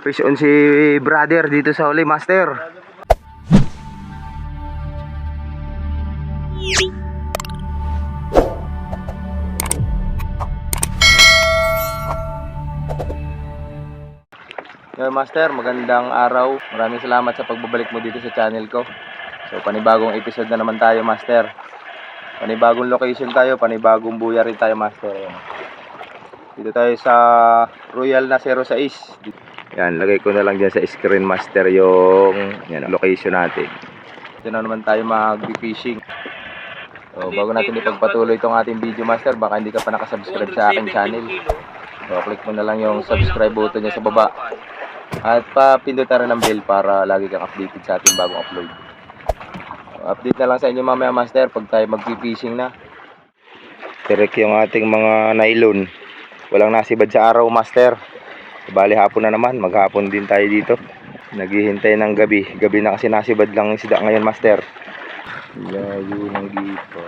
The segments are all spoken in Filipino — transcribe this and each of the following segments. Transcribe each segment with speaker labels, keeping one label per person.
Speaker 1: Fish on si brother dito sa huli, master. Yo, master, magandang araw. Maraming salamat sa pagbabalik mo dito sa channel ko. So, panibagong episode na naman tayo, master. Panibagong location tayo, panibagong buya rin tayo, master. Dito tayo sa Royal na 06. Yan, lagay ko na lang dyan sa screen master yung yan, location natin. Dito na naman tayo mag-fishing. So, bago natin ipagpatuloy itong ating video master, baka hindi ka pa nakasubscribe sa aking channel. So, click mo na lang yung subscribe button niya sa baba. At papindutan rin ng bell para lagi kang updated sa ating bagong upload. So, update na lang sa inyo mamaya master pag tayo mag-fishing na. Direct yung ating mga nylon. Walang nasibad sa araw, master. Bali hapon na naman, maghapon din tayo dito. Naghihintay ng gabi. Gabi na kasi nasibad lang isda ngayon, master. Layo ng dito.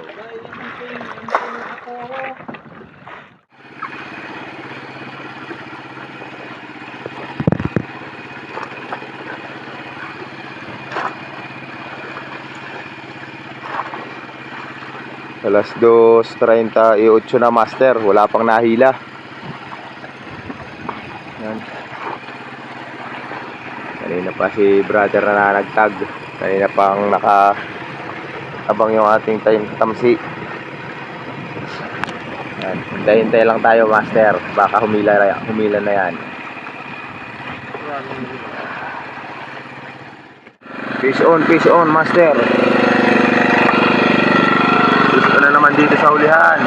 Speaker 1: Alas 2.38 na master, wala pang nahila. Yan. Kanina pa brother na nagtag. Kanina pang naka abang yung ating tayo tamsi. Yan. Hintay-hintay lang tayo master. Baka humila, humila na yan. Fish on, fish on master. Fish on na naman dito sa ulihan.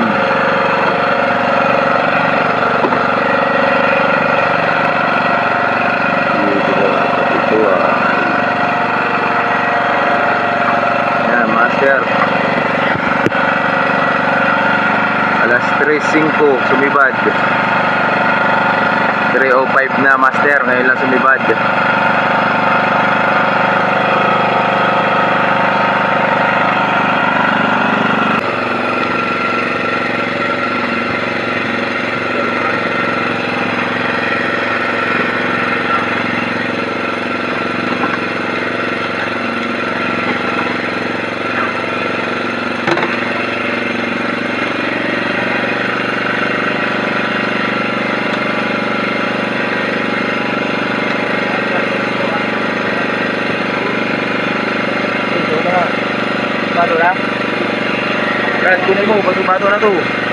Speaker 1: 3.5 sumibad. 3.05 na master ngayon lang sumibad. Bato na? Brad, kunin mo, bato-bato na to.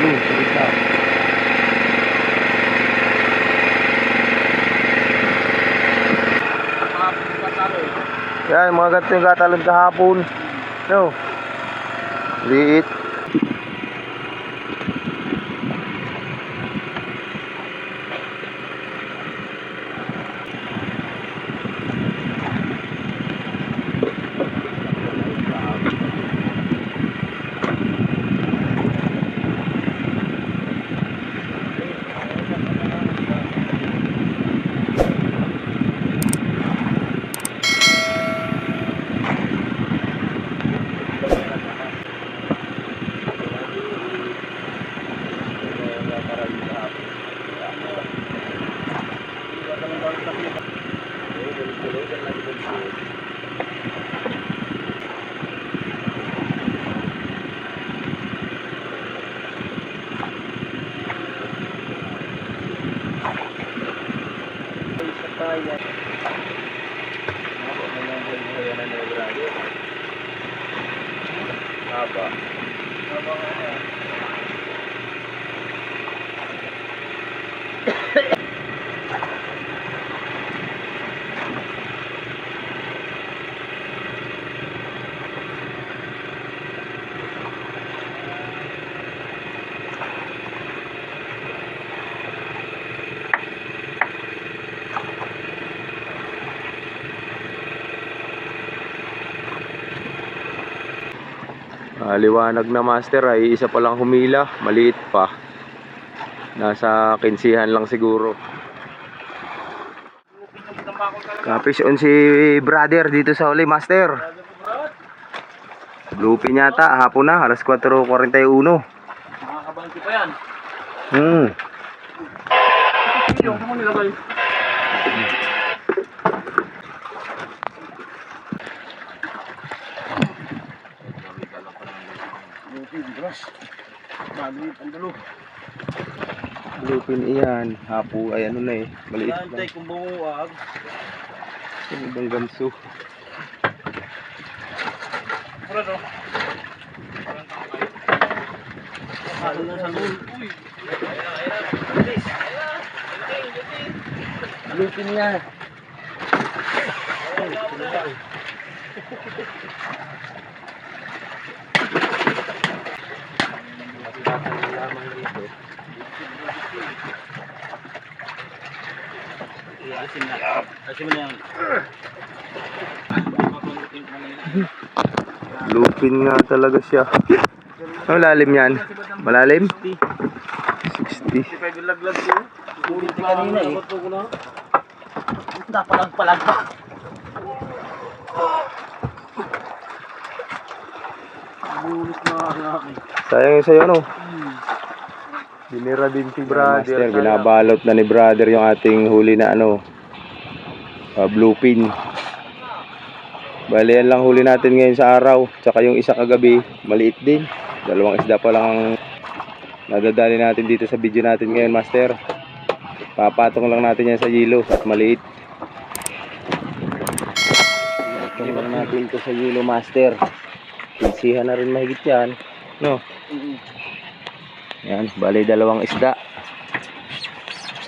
Speaker 1: Hmm, sulit na. Yan, mga ganito yung gatalon kahapon. No. Liit. Ah, liwanag na master ay isa pa lang humila, maliit pa. Nasa kinsihan lang siguro. Kapis on si brother dito sa uli master. Bluepin yata, hapon na, alas 4.41.
Speaker 2: Makakabangki pa yan.
Speaker 1: Hmm.
Speaker 2: Yung mo nilagay. Maliit ang dalo.
Speaker 1: Bluepin iyan, hapo ay ano na eh, maliit lang.
Speaker 2: kung bumuwag.
Speaker 1: Yung ibang ganso.
Speaker 2: Mura to. Halo na sa lul. Uy.
Speaker 1: Bluepin
Speaker 2: Alisin na. Alisin mo na yan.
Speaker 1: Lupin nga talaga siya. Ang lalim yan? Malalim? 60.
Speaker 2: 55 yung laglag ko. Ulit kanina eh. Napalag-palag pa. Bulit na akin.
Speaker 1: Sayang yung sa'yo, no? Binira din si brother. Master, binabalot na ni brother yung ating huli na ano, uh, blue pin. Bali, yan lang huli natin ngayon sa araw. Tsaka yung isa kagabi, maliit din. Dalawang isda pa lang ang nadadali natin dito sa video natin ngayon, master. Papatong lang natin yan sa yelo at maliit. Patong lang natin ito sa yelo, master. Pinsihan na rin mahigit yan. No? Yan, bali dalawang isda.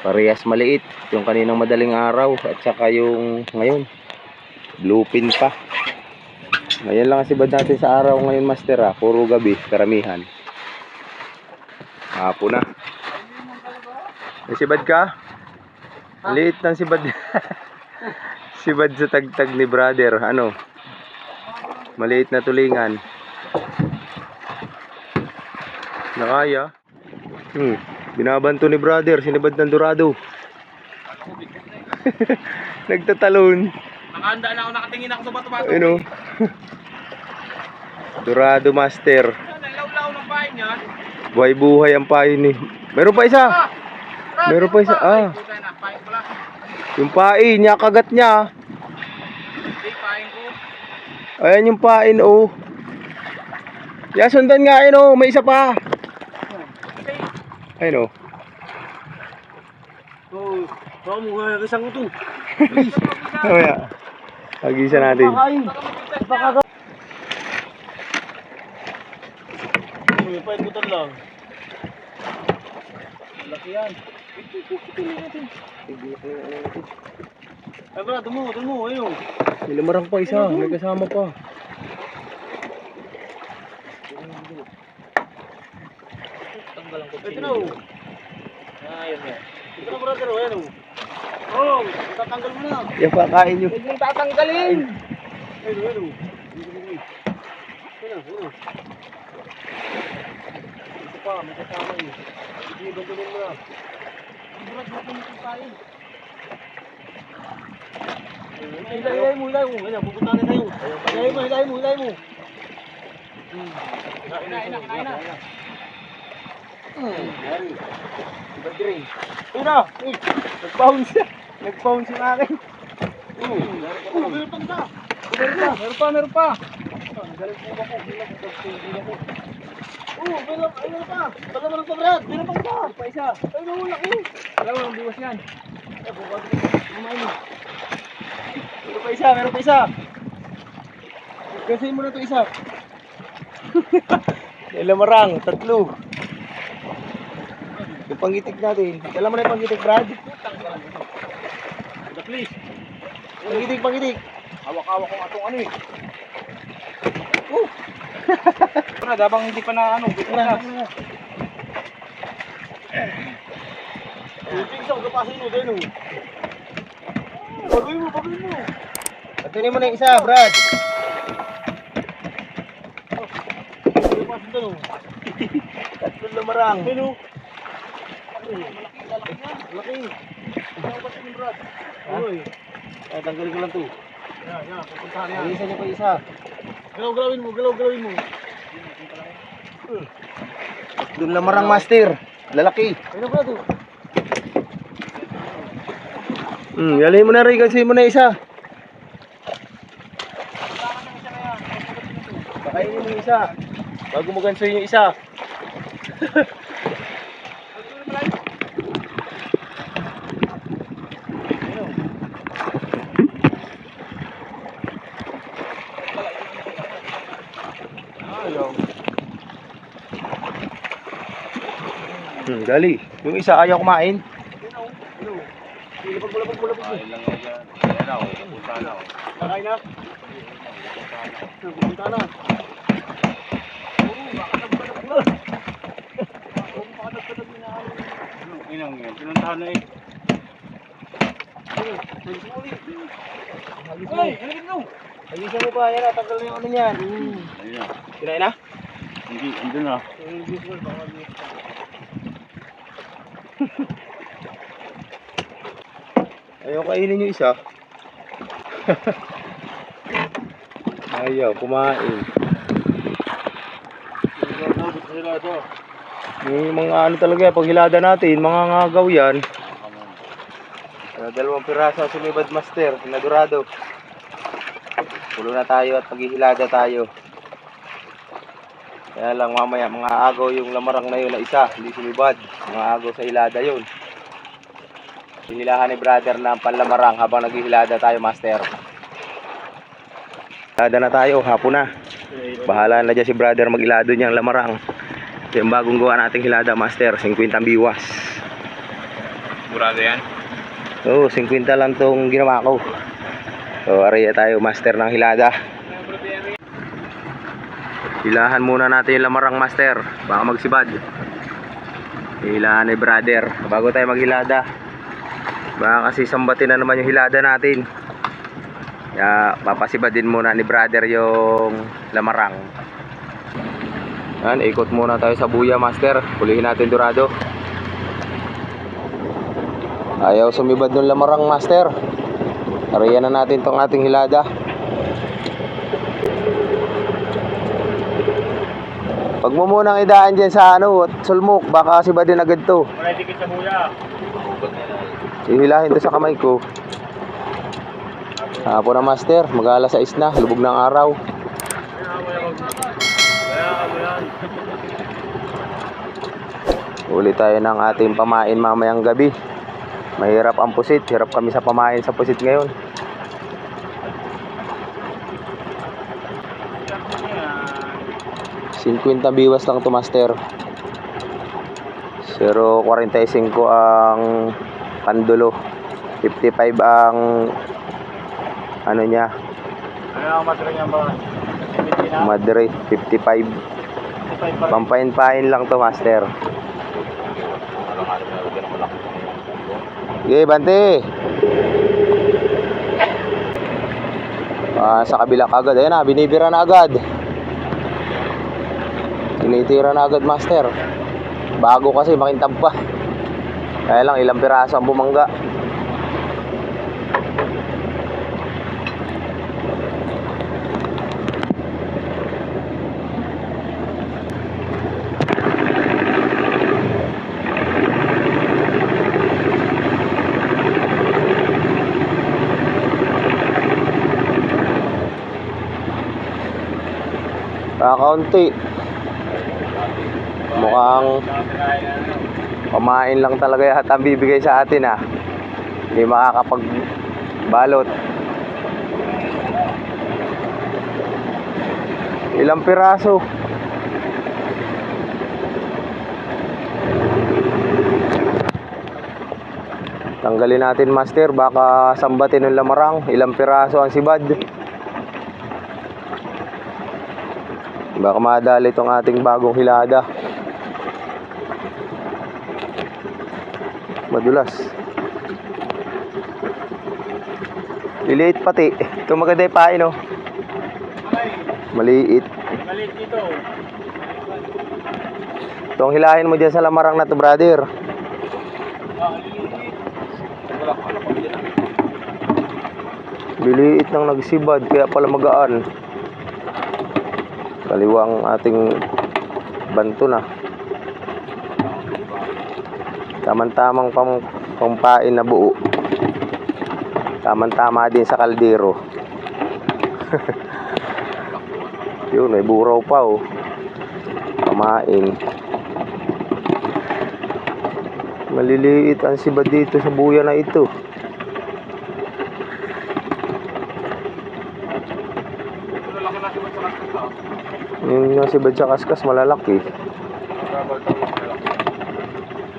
Speaker 1: Parehas maliit. Yung kaninang madaling araw at saka yung ngayon. Bluepin pa. Ngayon lang kasi bad natin sa araw ngayon master ah. Puro gabi, karamihan. Hapo na. May sibad ka? Liit ng sibad. sibad sa tagtag ni brother. Ano? Maliit na tulingan. Nakaya. Hmm. Binabanto ni brother, sinibad ng dorado. Nagtatalon.
Speaker 2: Nakahanda na ako, nakatingin ako sa bato-bato.
Speaker 1: Ayun oh. Dorado master.
Speaker 2: Nalaw-law ng pain yan.
Speaker 1: Buhay buhay ang pain ni. Meron pa isa. Meron pa isa. Ah,
Speaker 2: pain pala.
Speaker 1: yung pain niya kagat niya. Ayan yung pain oh. Ya sundan nga ayun oh, may isa pa. Ayun oh.
Speaker 2: Oh, baka mo nga isang ito.
Speaker 1: Mamaya. Pag-isa natin.
Speaker 2: Baka ka. May pain ko lang. Laki yan. Natin. Ay, bra, dumo, dumo, ayun.
Speaker 1: Nilamarang pa isa, may kasama pa.
Speaker 2: Ito na, oh. Ayun na. Ito na, brother, oh, ayun, oh. Oh, tatanggal mo na.
Speaker 1: Yan pa, kain nyo.
Speaker 2: Huwag mong tatanggalin. Ayun, ayun. Ayun, ayun. Ito pa, may kasama eh. Sige, gantulin mo na. Brad, brad, mo ito tayo. Hilay, mo, hilay mo. Ganyan, pupunta na tayo. Hilay mo, hilay mo, hilay mo. Kain na, kain na, kain na. Hmm, yari. Iba din. Ayun na, uy, nag-bounce siya.
Speaker 1: Nag-phone si akin.
Speaker 2: Oh, meron pa isa. Meron pa, meron pa, meron pa. Galing po bilang ko. Oh, meron, ay, meron pa. Baka meron pa, Brad. Meron pa isa. Pa isa. Ay, naku, laki. Alam mo, buwas yan. Eh, bukas ko. Kumain mo. Meron pa isa, meron pa isa. Kasi mo na ito isa.
Speaker 1: Ilamarang, tatlo. Yung natin. Alam mo na yung pangitik, Brad?
Speaker 2: Please.
Speaker 1: Pangitik, pangitik.
Speaker 2: Hawak-hawak ko atong ano eh. Oh! Brad, habang hindi pa na ano, pa na. Ipin sa ugapasin mo, din oh. Bagoy mo, bagoy mo.
Speaker 1: Patuloy mo na yung isa, Brad.
Speaker 2: Ugapasin din oh.
Speaker 1: Tatlo lamarang.
Speaker 2: Hello. Malaki, lalaki na. Malaki. Ugapasin mo, Brad. Uy.
Speaker 1: Ay, tanggalin ko lang to.
Speaker 2: Yan, yan. Pupuntahan yan.
Speaker 1: Alisan niyo pa isa.
Speaker 2: Galaw-galawin mo, galaw-galawin mo.
Speaker 1: Tatlo lamarang, Master. Lalaki.
Speaker 2: Ayun na, oh.
Speaker 1: Hmm, galay mo na rin kasi mo na isa. Pakainin mo yung isa. Bago mo gansoy yung isa.
Speaker 2: Ayaw.
Speaker 1: Hmm, gali. Yung isa ayaw kumain.
Speaker 2: Bulabog-bulabog mo. Kakain na? Pupunta na.
Speaker 3: Inang yan, pinuntahan na eh.
Speaker 2: Ay, halika mo.
Speaker 1: Alisan mo pa, yan. Tanggal na yung ano niyan.
Speaker 3: Ayun na.
Speaker 1: Kinain na?
Speaker 3: Hindi, andun na.
Speaker 1: Ayaw kainin yung isa. Ayaw, kumain. Yung mga ano talaga, pag hilada natin, mga ngagaw yan. Dalawang piraso sumibad master, sinadurado. Pulo na tayo at maghihilada tayo. Kaya lang mamaya mga agaw yung lamarang na yun na isa, hindi sumibad. Mga agaw sa hilada yun. Hinilahan ni brother ang panlamarang habang naghihilada tayo master. Hilada na tayo, hapon na. Bahala na dyan si brother mag-ilado niyang lamarang. Ito yung bagong gawa nating hilada master, 50 ang biwas.
Speaker 3: Murado yan?
Speaker 1: Oo, 50 lang tong ginawa ko. So, araya tayo master ng hilada. Hilahan muna natin yung lamarang master, baka magsibad. Hilahan ni brother, bago tayo maghilada. Baka kasi sambatin na naman yung hilada natin. Kaya papasibad din muna ni brother yung lamarang. Yan, ikot muna tayo sa buya master. Hulihin natin dorado. Ayaw sumibad ng lamarang master. Arayan na natin tong ating hilada. Pag mo munang idaan dyan sa ano, sulmuk, baka sibadin agad to.
Speaker 2: Wala dikit sa buya.
Speaker 1: Ihilahin to sa kamay ko. Hapon na master, mag-aala sa isna, lubog ng araw. Uli tayo ng ating pamain mamayang gabi. Mahirap ang pusit, hirap kami sa pamain sa pusit ngayon. 50 biwas lang to master. 0.45 ang pandulo. 55 ang ano niya,
Speaker 2: Ano ang masarang yan ba?
Speaker 1: Madre 55. Pampain-pain lang to, master. Okay, bante. Ah, sa kabila agad. Ayan na, binibira na agad. Tinitira na agad, master. Bago kasi, makintab pa. Kaya lang, ilang piraso ang bumangga. Kakaunti. Mukhang pamain lang talaga yata ang bibigay sa atin ah. Hindi makakapagbalot. Ilang piraso? Tanggalin natin master, baka sambatin ng lamarang. Ilang piraso ang sibad. Baka madali itong ating bagong hilada. Madulas. Liliit pati. Ito maganda yung pain, oh. Maliit.
Speaker 3: Maliit dito.
Speaker 1: Itong hilahin mo dyan sa lamarang na to, brother. Liliit nang nagsibad, kaya pala magaan. Kaliwang ating banto na. Tamang-tamang pang, pampain na buo. Tamang-tama din sa kaldero. Yun, may buraw pa oh. Pamain. Maliliit ang sibad dito sa buya na ito. Yung yung sibad sa kaskas malalaki.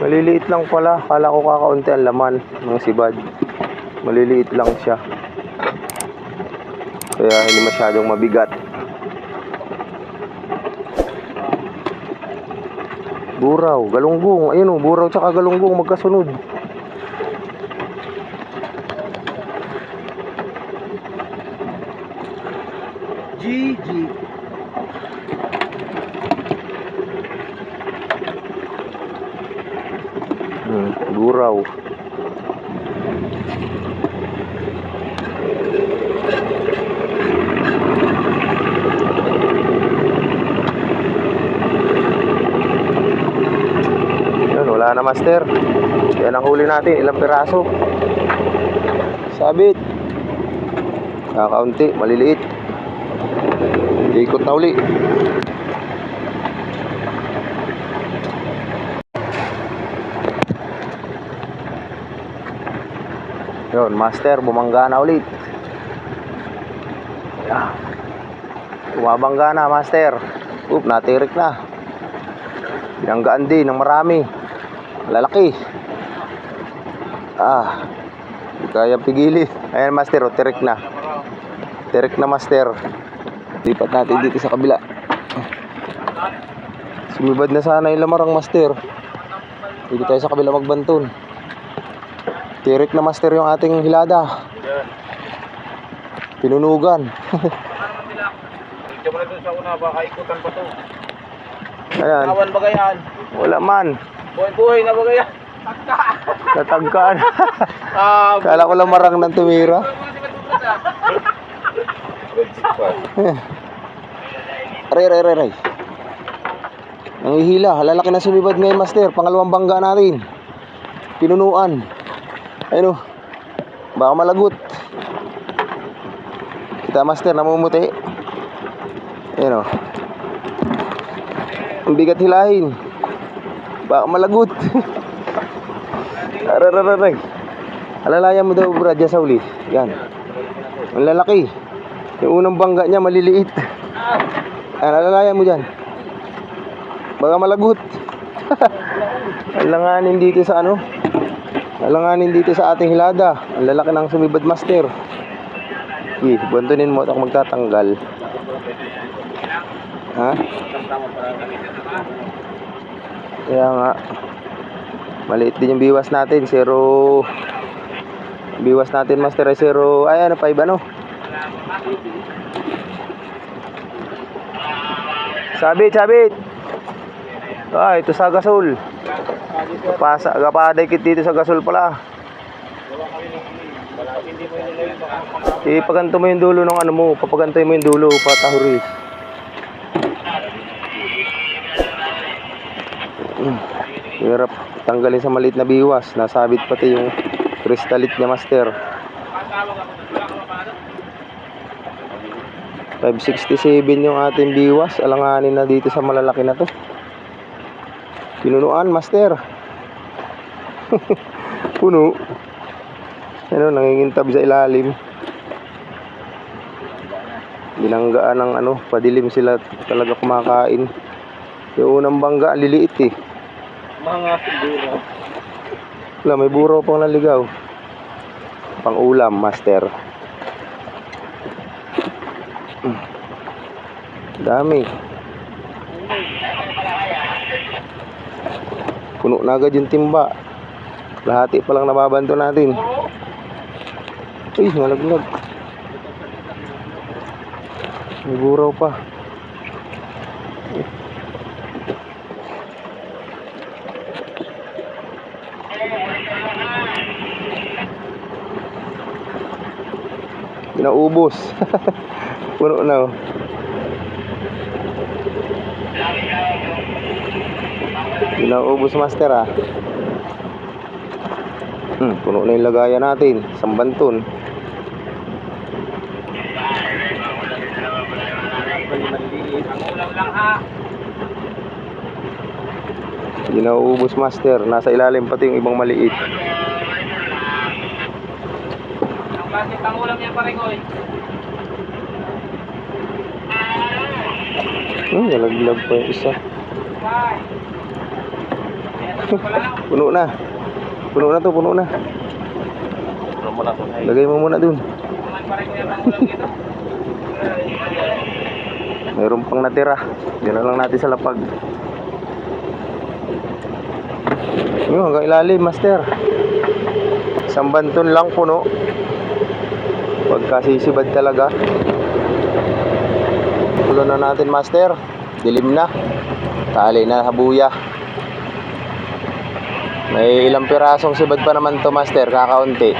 Speaker 1: Maliliit lang pala. Kala ko kakaunti ang laman ng sibad. Maliliit lang siya. Kaya hindi masyadong mabigat. Buraw, galunggong. Ayun o, buraw tsaka galunggong magkasunod.
Speaker 2: GG.
Speaker 1: Hmm, buraw. Yun, wala na master. Yan ang huli natin. Ilang piraso. Sabit. Kakaunti, maliliit. Ikot na uli. Yun, master, bumangga na ulit. Ah. Bumabangga na, master. Oop, natirik na. Binanggaan din ng marami. Lalaki. Ah. Kaya pigili. Ayan, master, oh, tirik na. Tirik na, master. Lipat natin dito sa kabila. Sumibad na sana yung lamarang, master. Dito tayo sa kabila magbanton. Tirik na master yung ating hilada. Pinunugan.
Speaker 3: Diyan mo na sa una, baka ikutan pa to.
Speaker 1: Ayan.
Speaker 3: Awan ba?
Speaker 1: Wala man.
Speaker 3: Buhay-buhay na ba yan?
Speaker 1: Natagkaan.
Speaker 3: Ah,
Speaker 1: Kala ko lang marang ng tumira. Aray, aray, aray, aray. Nangihila. Lalaki na sumibad ngayon, master. Pangalawang bangga natin. Pinunuan. Ayun o. Baka malagot. Kita, master. Namumuti. Ayun o. Ang bigat hilahin. Baka malagot. aray, aray, aray. Alalayan mo daw, Brad, dyan sa uli. Yan. Ang lalaki. Yung unang bangga niya, maliliit. Ayan, alalayan mo dyan. Baka malagot. Alanganin dito sa ano? Alanganin dito sa ating hilada. Ang lalaki ng sumibad master. Eh, bantunin mo at magtatanggal. Ha? Kaya nga. Maliit din yung biwas natin. Zero. Biwas natin master ay zero. Ay ano, 5 ano? Sabit, sabit. Ah, ito sa gasol. Pasa, gapaday kit dito sa gasol pala. Ipaganto mo yung dulo ng ano mo, papagantay mo yung dulo, patahuri. Hirap tanggalin sa maliit na biwas. Nasabit pati yung kristalit niya, master. 567 yung ating biwas. Alanganin na dito sa malalaki na to. Pinunuan, master. Puno. Ano, nangingintab sa ilalim. Binanggaan ng ano, padilim sila talaga kumakain. Yung unang bangga, ang liliit eh.
Speaker 3: Mga siguro.
Speaker 1: Wala, may buro pang naligaw. Pang ulam, master. Dami. Puno na agad yung timba. Lahati pa lang nababanto natin. Uy, nalaglag. May buraw pa. Pinaubos. Puno na oh. Pinaubos master ah. Hmm, puno na yung lagayan natin. Sambanton. Uubos master. Nasa ilalim pati yung ibang maliit.
Speaker 3: Ang klase pang ulam niya pare ko eh.
Speaker 1: Hmm, nalaglag pa yung isa. Puno na. Puno na to, puno na. Lagay mo muna dun.
Speaker 3: Yung pang
Speaker 1: natira. Diyan na lang natin sa lapag. Yun, hanggang ilalim, master. Isang banton lang puno. Pagka sisibad talaga. Tulo na natin, master. Dilim na. Tali na sa buya. May ilang pirasong sibad pa naman to, master. Kakaunti.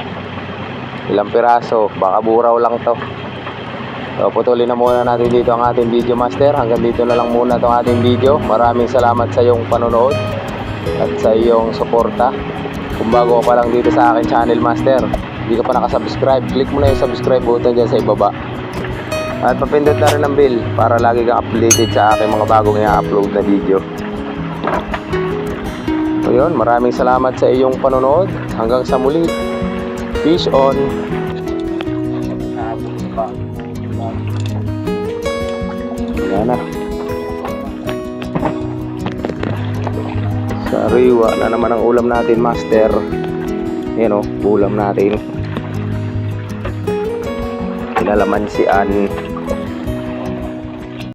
Speaker 1: Ilang piraso. Baka buraw lang to. So, putulin na muna natin dito ang ating video master. Hanggang dito na lang muna itong ating video. Maraming salamat sa iyong panonood at sa iyong suporta. Kung bago pa lang dito sa aking channel master, hindi ka pa nakasubscribe, click mo na yung subscribe button dyan sa ibaba. At papindot na rin ang bell para lagi kang updated sa aking mga bagong i-upload na video. So yun, maraming salamat sa iyong panonood. Hanggang sa muli. Peace on. Yan na. Sariwa na naman ang ulam natin, master. Yan o, ulam natin. Kinalamansian.